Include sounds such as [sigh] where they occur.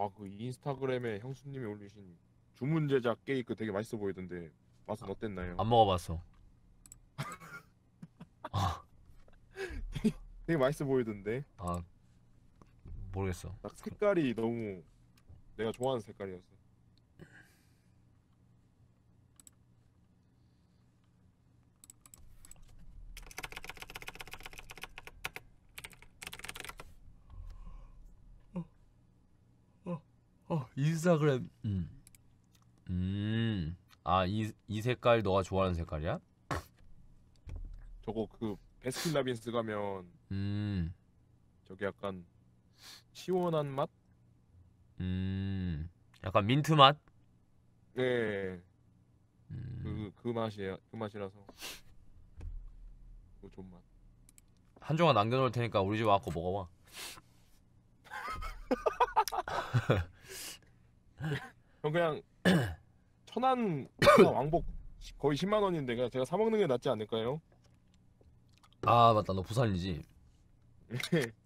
아그 인스타그램에 형수님이 올리신 주문 제작 케이크 되게 맛있어 보이던데 맛은 어땠나요? 안 먹어봤어. [laughs] 되게 맛있어 보이던데 아 모르겠어. 딱 색깔이 너무 내가 좋아하는 색깔이었어. 어 인스타그램. 음. 음. 아이 이 색깔 너가 좋아하는 색깔이야? 저거 그 베스킨라빈스 가면 음. 저기 약간 시원한 맛? 음. 약간 민트 맛? 네, 음. 그 그 맛이에요. 그 맛이라서 그 좋은 맛. 한 조각 남겨 놓을 테니까 우리 집 와갖고 먹어 봐. [laughs] [laughs] 형 그냥 [coughs] 천안 천안 [coughs] 왕복 거의 10만 원인데 그냥 제가 사 먹는 게 낫지 않을까요? 아 맞다 너 부산이지. [laughs]